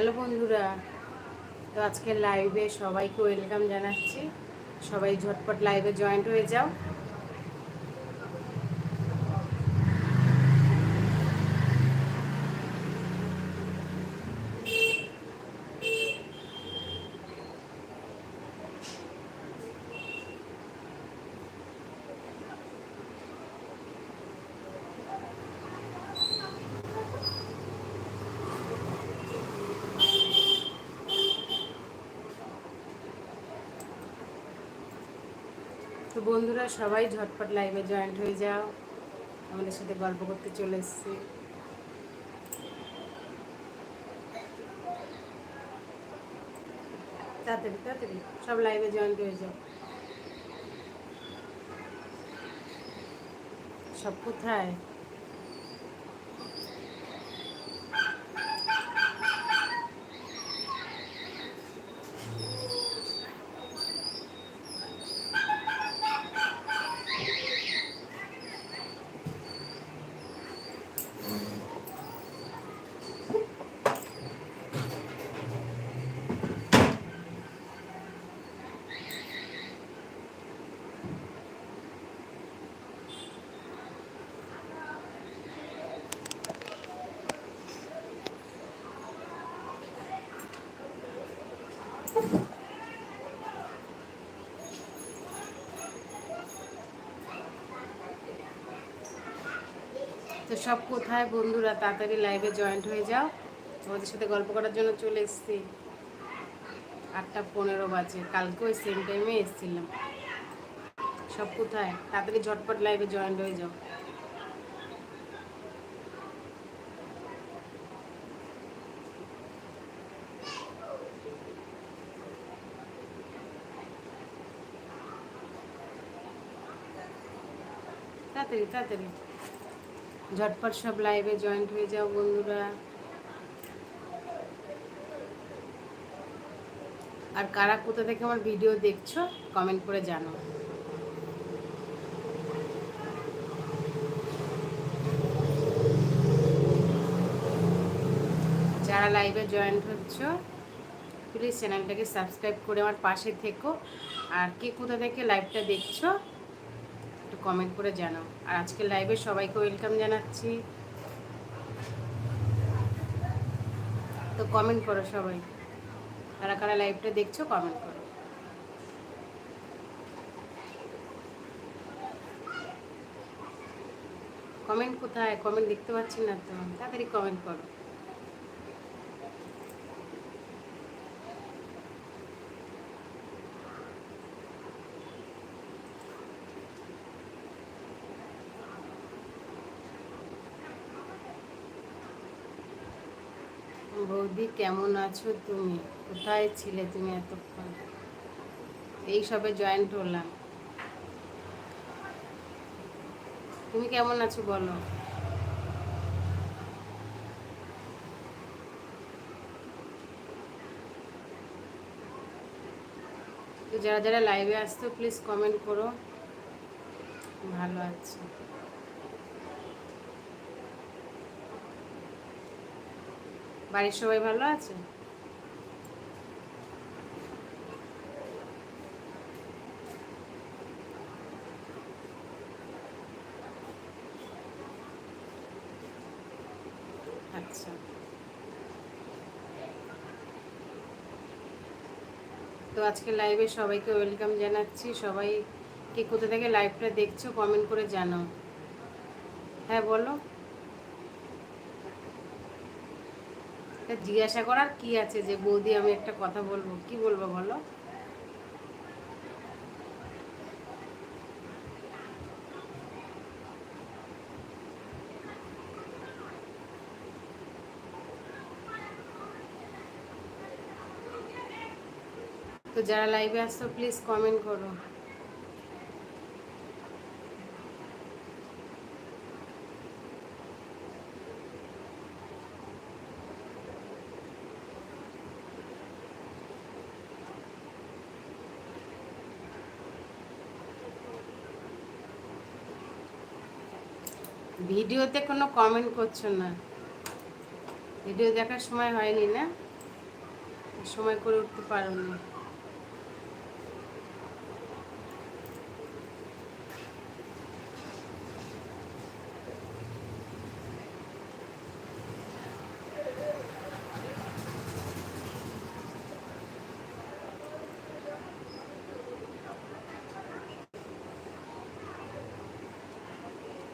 Hello বন্ধুরা তো আজকে লাইভে সবাইকে ওয়েলকাম জানাচ্ছি। সবাই ঝটপট লাইভে জয়েন্ট হয়ে যাও। তো বন্ধুরা, সবাই ঝটপট লাইভে জয়েন্ট হয়ে যাও। আমাদের সাথে গল্প করতে চলে এসছি। তাড়াতাড়ি তাড়াতাড়ি, সব লাইভে জয়েন্ট হয়ে যাও। সব কোথায়? সব কোথায়? বন্ধুরা, তাড়াতাড়ি লাইভে জয়েন্ট হয়ে যাও। তোমাদের সাথে গল্প করার জন্য চলে এসেছি। আটটা পনেরো বাজে। কালকে ওই সেম টাইমে এসেছিলাম। সব কোথায়? তাড়াতাড়ি ঝটপট লাইভে জয়েন্ট হয়ে যাও। তাড়াতাড়ি তাড়াতাড়ি। ঝটপট সব লাইভে জয়েন্ট হয়ে যাও বন্ধুরা। আর কারা কোথা থেকে আমার ভিডিও দেখছ কমেন্ট করে জানো যারা লাইভে জয়েন্ট হচ্ছ প্লিজ চ্যানেলটাকে সাবস্ক্রাইব করে আমার পাশে থেকো। আর কে কোথা থেকে লাইভটা দেখছ কমেন্ট করে জানাও। আর আজকে লাইভে সবাইকে ওয়েলকাম জানাচ্ছি। তো কমেন্ট করো সবাই। কারা কারা লাইভটা দেখছ কমেন্ট করো। কমেন্ট কোথায়? কমেন্ট দেখতে পাচ্ছি না তো। তাড়াতাড়ি কমেন্ট করো। বৌদি কেমন আছো তুমি? কোথায় ছিলে তুমি এতক্ষণ? এই সবে জয়েন্ট হলাম। তুমি কেমন আছো বলো? তো যারা যারা লাইভে আসতো প্লিজ কমেন্ট করো। ভালো আছে। বাড়ির সবাই ভালো আছে? আচ্ছা। তো আজকে লাইভে সবাইকে ওয়েলকাম জানাচ্ছি। সবাই কে কোথা থেকে লাইভটা দেখছ কমেন্ট করে জানাও। হ্যাঁ বলো। তা জিজ্ঞাসা করার কি আছে যে, বৌদি, আমি একটা কথা বলব। কি বলব বলো? তো যারা লাইভে আসছো প্লিজ কমেন্ট করো। ভিডিওতে কোনো কমেন্ট করছ না। ভিডিও দেখার সময় হয়নি না? সময় করে উঠতে পারো না।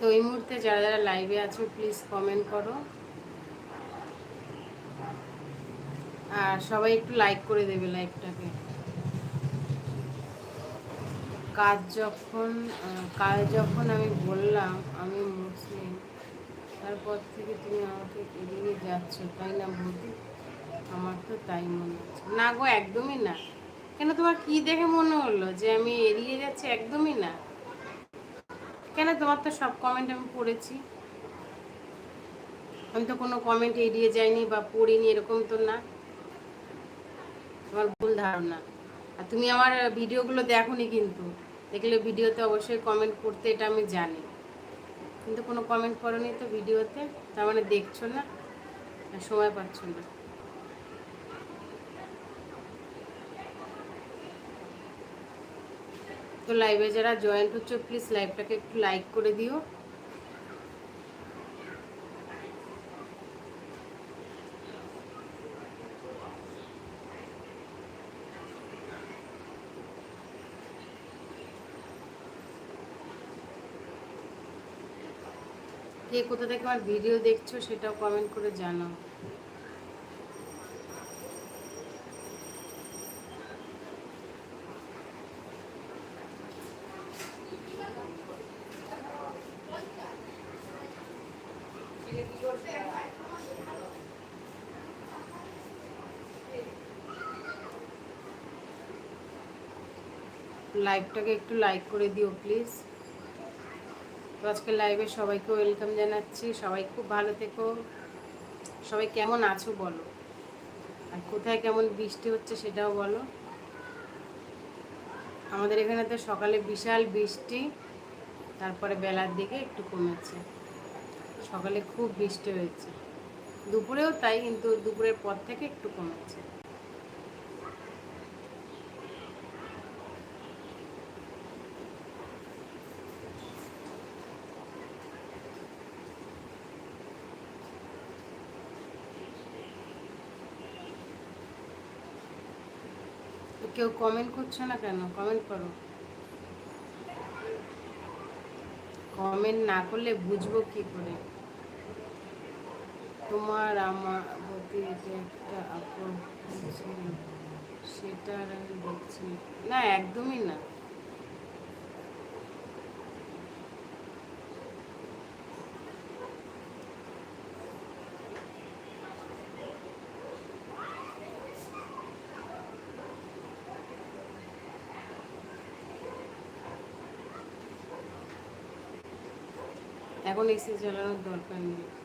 তো এই মুহূর্তে যারা যারা লাইভে আছো প্লিজ কমেন্ট করো। আর সবাই একটু লাইক করে দেবে লাইভটাকে কাজ যখন কাজ যখন আমি বললাম, আমি মুসলিম, তারপর থেকে তুমি আমাকে এড়িয়ে যাচ্ছ, তাই না বৌদি? আমার তো তাই মনে হচ্ছে। না গো, একদমই না। কেন তোমার কি দেখে মনে হলো যে আমি এড়িয়ে যাচ্ছি? একদমই না। কেন তোমার তো সব কমেন্ট আমি পড়েছি? আমি তো কোনো কমেন্ট এড়িয়ে যাইনি বা পড়িনি, এরকম তো না। তোমার ভুল ধারণা। আর তুমি আমার ভিডিওগুলো দেখোনি কিন্তু। দেখলে ভিডিওতে অবশ্যই কমেন্ট করতে এটা আমি জানি। কিন্তু কোনো কমেন্ট করনি তো ভিডিওতে, তার মানে দেখছ না সময় পাচ্ছ না। তো লাইভে যারা জয়েন্ট হচ্ছে প্লিজ লাইভটাকে একটু লাইক করে দিও। কে কোথা থেকে আমার ভিডিও দেখছ সেটাও কমেন্ট করে জানাও। লাইভটাকে একটু লাইক করে দিও প্লিজ তো আজকে লাইভে সবাইকে ওয়েলকাম জানাচ্ছি। সবাই খুব ভালো থেকো। সবাই কেমন আছো বলো? আর কোথায় কেমন বৃষ্টি হচ্ছে সেটাও বলো। আমাদের এখানে তো সকালে বিশাল বৃষ্টি, তারপরে বেলার দিকে একটু কমেছে। সকালে খুব বৃষ্টি হয়েছে। দুপুরেও তাই, কিন্তু দুপুরের পর থেকে একটু কমেছে। কেউ কমেন্ট করছ না কেন? কমেন্ট করো। কমেন্ট না করলে বুঝব কি করে? তোমার আমার প্রতি যে একটা আপন ছিল সেটা আমি দেখছি। না, একদমই না। এখন এসি চালানোর দরকার নেই।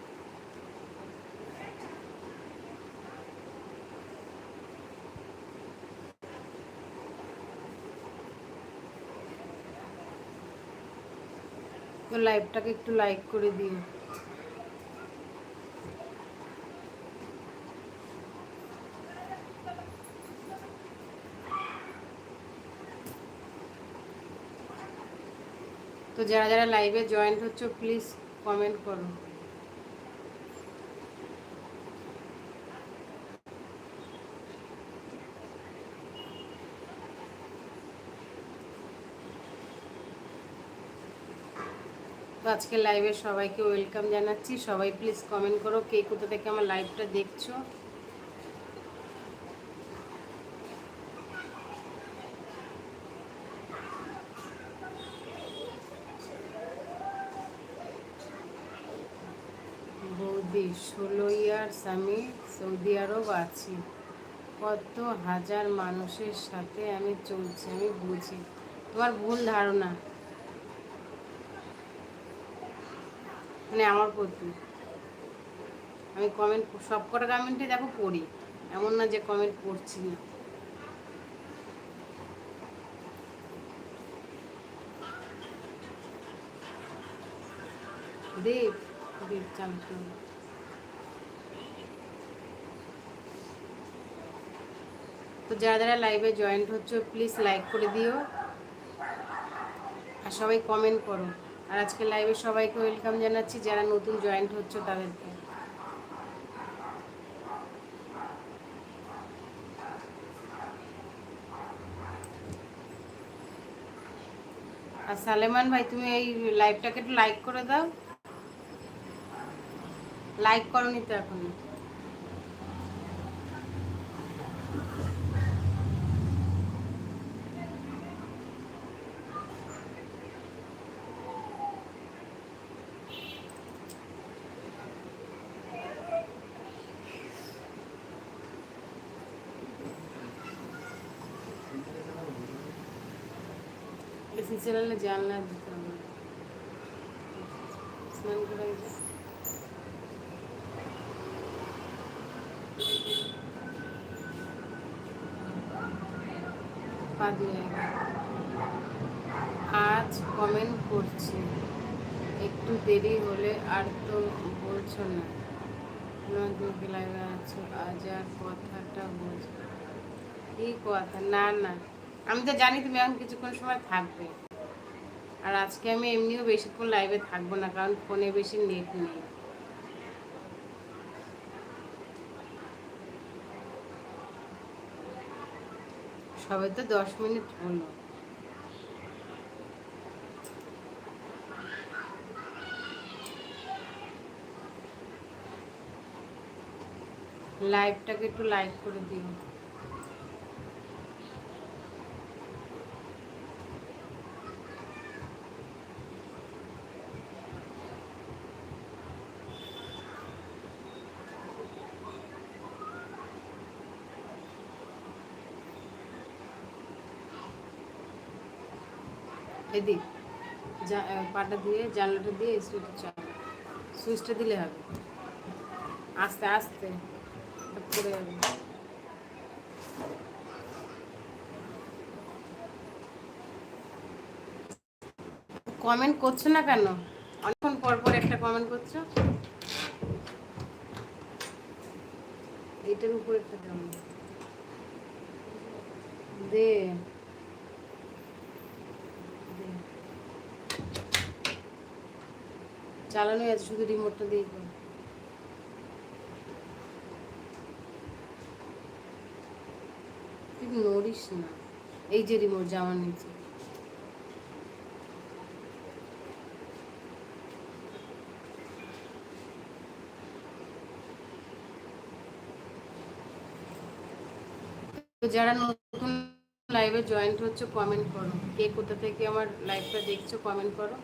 লাইভটাকে একটু লাইক করে দিও। তো যারা যারা লাইভে জয়েন্ট হচ্ছে প্লিজ কমেন্ট করো। আজকে লাইভে সবাইকে ওয়েলকাম জানাচ্ছি। সবাই প্লিজ কমেন্ট করো কে কোথা থেকে আমার লাইভটা দেখছ। বৌদি, ষোলো ইয়ার্স আমি সৌদি আরব আছি। কত হাজার মানুষের সাথে আমি চলছি, আমি বুঝি। তোমার ভুল ধারণা। মানে আমার প্রতি। আমি কমেন্ট সব কটা কমেন্টে দেখো পড়ি। এমন না যে কমেন্ট পড়ছি না। তো যারা যারা লাইভে জয়েন্ট হচ্ছে প্লিজ লাইক করে দিও। আর সবাই কমেন্ট করো। আর আজকে লাইভে সবাইকে ওয়েলকাম জানাচ্ছি, যারা নতুন জয়েন্ট হচ্ছে তাদেরকে। আর সালেমান ভাই, তুমি এই লাইভটাকে একটু লাইক করে দাও। লাইক করো নি তো এখন। এসি চ্যানেলে জানলা দিতে হবে। স্নান করে আজ কমেন্ট করছি। একটু দেরি হলে আর তো বলছো না। তোমাকে লাগা আছো, আজ আর কথাটা বলছো কি কথা? না না। আমি তো জানি তুমি এখন কিছুক্ষণ সময় থাকবে। আর আজকে আমি এমনিও বেশিক্ষণ লাইভে থাকব না, কারণ ফোনে বেশি নেট নেই। সবে তো দশ মিনিট হলো। লাইভটাকে একটু লাইক করে দিও এদিক যা পাটা দিয়ে, জানলাটা দিয়ে সুইচটা চাপ সুইচটা দিলে হবে। আস্তে আস্তে। পড়ে যাবে। কমেন্ট করছ না কেন? অনেকক্ষণ পর পর একটা কমেন্ট করছ। এটার উপরে একটা দে। চালানো আছে, শুধু রিমোটটা দিয়ে নড়িস না। এই যে রিমোট জামার নিচে। যারা নতুন লাইভে জয়েন্ট হচ্ছে কমেন্ট করো। কে কোথা থেকে আমার লাইভটা দেখছ কমেন্ট করো।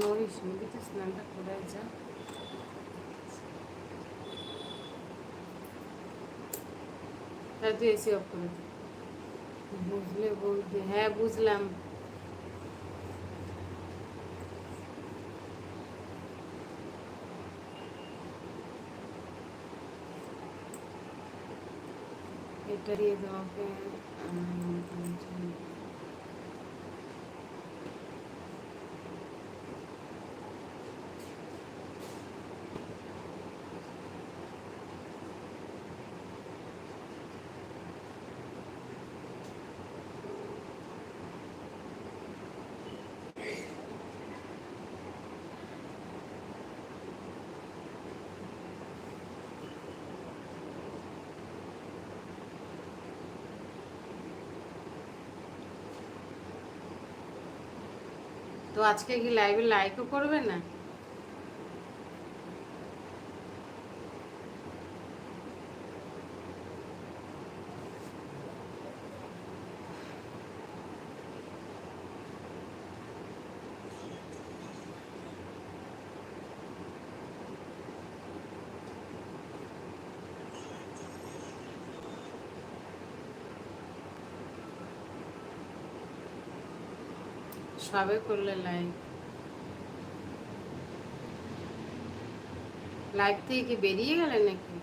নড়িস নদী তো স্নানটা করে যা তাহলে তুই এসি অফ করে দে। বুঝলে বলতে হ্যাঁ বুঝলাম এটা দিয়ে তোমাকে তো আজকে কি লাইভে লাইকও করবে না সবে করলে লাইভ লাইভ থেকে কি বেরিয়ে গেলে নাকি?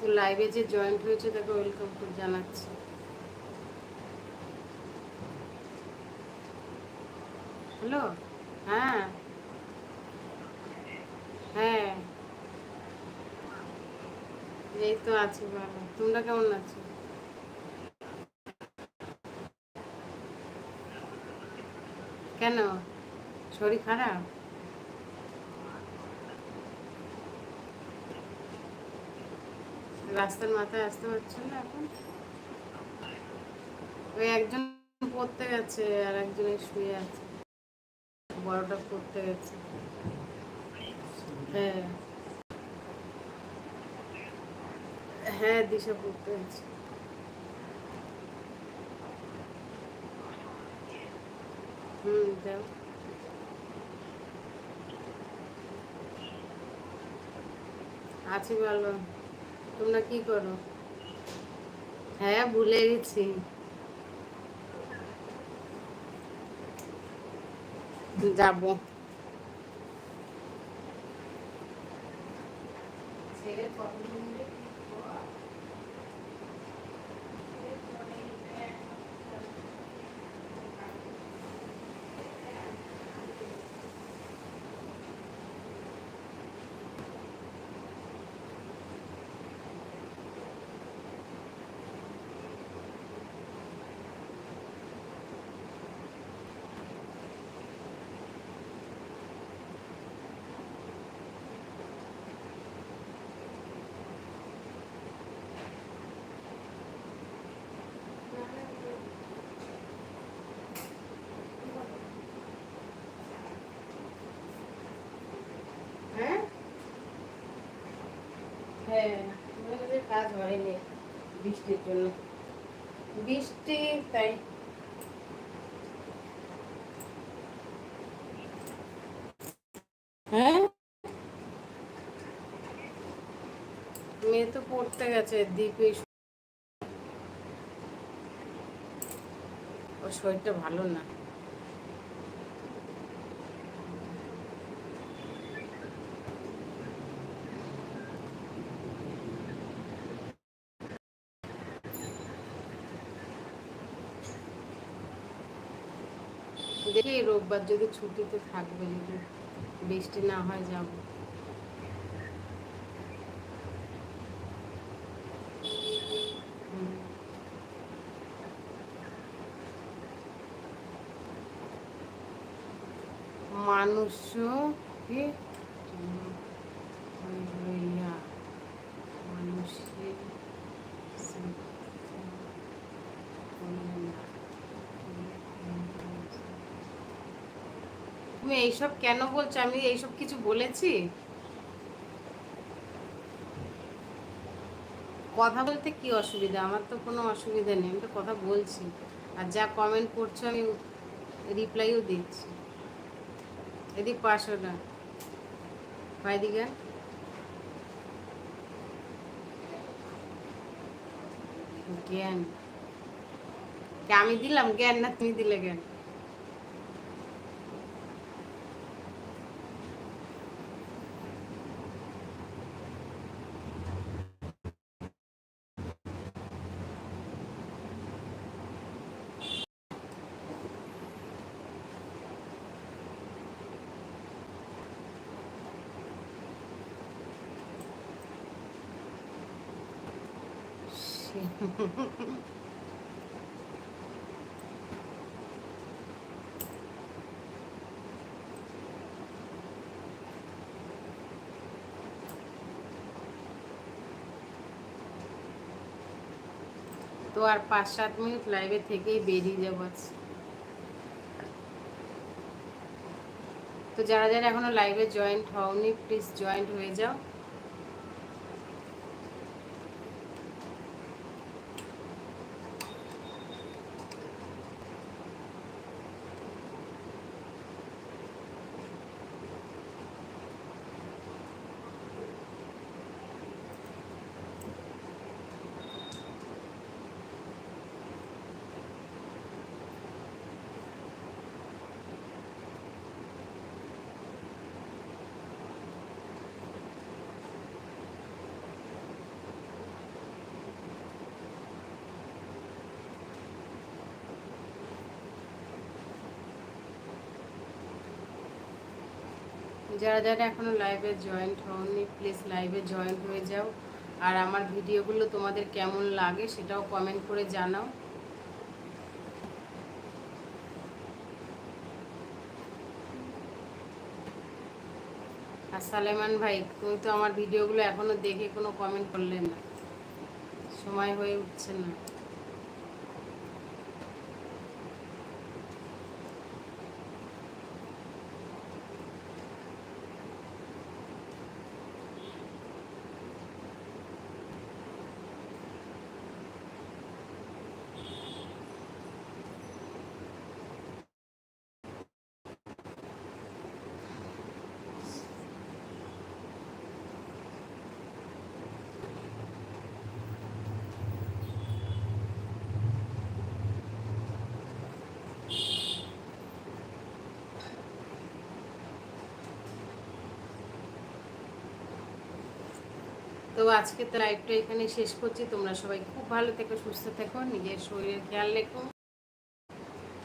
তো লাইভে যে জয়েন্ট হয়েছে, তাকে ওয়েলকাম করে জানাচ্ছি। হ্যালো হ্যাঁ। হ্যাঁ। এই তো আছি ভালো। তোমরা কেমন আছো? কেন? শরীর খারাপ? রাস্তার মাথায় আসতে পারছ না এখন। ওই একজন পড়তে গেছে আর একজন শুয়ে আছে। বড়টা পড়তে গেছে। হ্যাঁ। হ্যাঁ দিশা পড়তে গেছে। হুম, যাও। আছি ভালো। তোমরা কি করো? হ্যাঁ ভুলে গেছি। যাব হ্যাঁ হ্যাঁ আমাদের কাজ হয়নি বৃষ্টির জন্য। বৃষ্টি তাই। হ্যাঁ? মেয়ে তো পড়তে গেছে দ্বীপে ওর শরীরটা ভালো না দেখি এই রোববার যদি ছুটিতে থাকবে যদি বৃষ্টি না হয় যাব মানুষ কি লইয়া মানুষের তুমি এইসব কেন বলছো? আমি এইসব কিছু বলেছি? কথা বলতে কি অসুবিধা? আমার তো কোনো অসুবিধা নেই। আমি তো কথা বলছি। আর যা কমেন্ট করছ, আমি রিপ্লাইও দিচ্ছি। এদিক পাঁচশো না দিকে। জ্ঞান। আমি দিলাম? জ্ঞান না তুমি দিলে জ্ঞান বেশি তো আর পাঁচ সাত মিনিট লাইভে থেকেই বেরিয়ে যাব। তো যারা যারা এখনও লাইভে জয়েন্ট হওনি প্লিজ জয়েন্ট হয়ে যাও যারা যারা এখনও লাইভে জয়েন্ট হওনি প্লিজ লাইভে জয়েন্ট হয়ে যাও। আর আমার ভিডিওগুলো তোমাদের কেমন লাগে সেটাও কমেন্ট করে জানাও। আর সালেমান ভাই, তুমি তো আমার ভিডিওগুলো এখনও দেখে কোনো কমেন্ট করলে না। সময় হয়ে উঠছে না। তো আজকে তো লাইভটা এখানে শেষ করছি। তোমরা সবাই খুব ভালো থেকো, সুস্থ থেকো, নিজের শরীরের খেয়াল রেখো।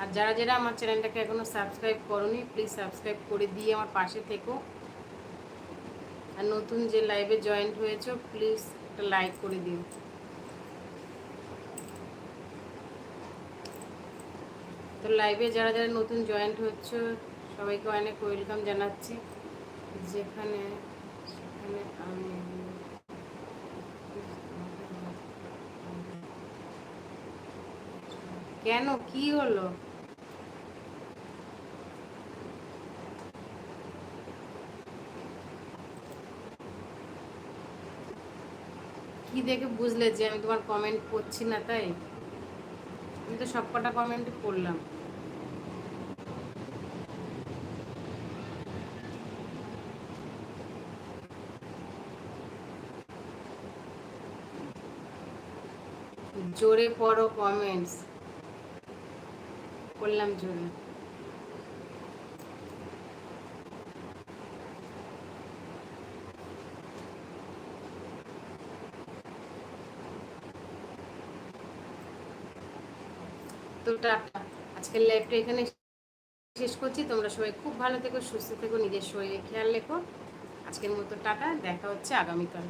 আর যারা যারা আমার চ্যানেলটাকে এখনও সাবস্ক্রাইব করনি প্লিজ সাবস্ক্রাইব করে দিয়ে আমার পাশে থেকো। আর নতুন যে লাইভে জয়েন্ট হয়েছো প্লিজ একটা লাইক করে দিও। তো লাইভে যারা যারা নতুন জয়েন্ট হচ্ছে, সবাইকে অনেক ওয়েলকাম জানাচ্ছি। যেখানে সেখানে আমি কেন? কি হলো? কি দেখে বুঝলে যে আমি তোমার কমেন্ট করছি না তাই? আমি তো সব কটা কমেন্ট করলাম। জোরে পড়ো কমেন্টস করলাম জোরে। তো টাটা। আজকের লাইভটা এখানে শেষ করছি। তোমরা সবাই খুব ভালো থেকো, সুস্থ থেকো, নিজের শরীরে খেয়াল রেখো। আজকের মতো টাটা, দেখা হচ্ছে আগামীকাল।